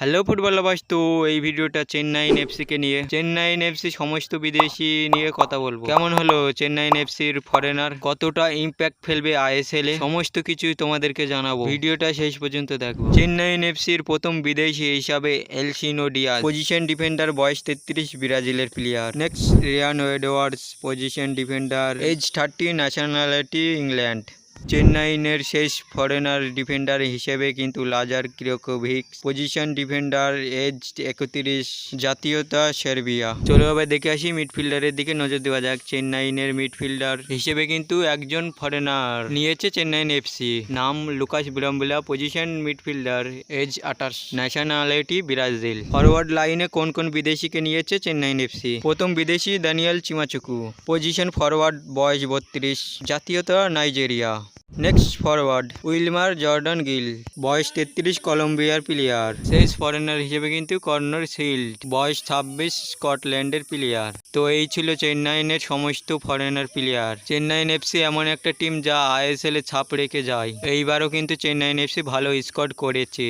Hello football lovers, তো এই ভিডিওটা চেন্নাইন এফসিকে নিয়ে। চেন্নাইন এফসি সমস্ত বিদেশি নিয়ে কথা বলব। কেমন হলো চেন্নাইন এফসির ফরেনার কতটা ইম্প্যাক্ট ফেলবে আইএসএল এ? সমস্ত কিছু তোমাদেরকে জানাব। ভিডিওটা শেষ পর্যন্ত দেখো। চেন্নাইন এফসির প্রথম বিদেশি হিসাবে এলসিনো ডিয়াজ। পজিশন ডিফেন্ডার বয়স তেত্রিশ, ব্রাজিলের player next Ryan Edwards position defender age thirty nationality England চেন্নাইনের শেষ ফরেনার ডিফেন্ডার হিসেবে কিন্তু Lazar Cirkovic position defender age একত্রিশ, জাতীয়তা সার্বিয়া। চলো এবার দেখে আসি মিডফিল্ডারের দিকে নজর দেওয়া যাক। চেন্নাইনের মিডফিল্ডার হিসেবে কিন্তু একজন ফরেনার নিয়েছে চেন্নাইন এফসি নাম লুকাস বিড়ম্বলা, পজিশন মিডফিল্ডার এজ আঠাশ। Nationality Brazil. ফরওয়ার্ড লাইনে কোন কোন বিদেশিকে নিয়েছে চেন্নাইন এফসি প্রথম বিদেশি দানিয়াল চিমাচুকু। পজিশন ফরওয়ার্ড বয়স বত্রিশ, জাতীয়তা Nigeria. Next forward Wilmar Jordan Gil বয়স তেত্রিশ কলম্বিয়ার প্লেয়ার শেষ ফরেনার হিসেবে কিন্তু কর্নার শিল্ড বয়স ছাব্বিশ স্কটল্যান্ডের প্লেয়ার তো এই ছিল চেন্নাইনের সমস্ত ফরেনার প্লেয়ার চেন্নাইন এফসি এমন একটা টিম যা আইএসএল এ ছাপ রেখে যায়। এইবারও কিন্তু চেন্নাইন এফসি ভালো স্কোয়াড করেছে।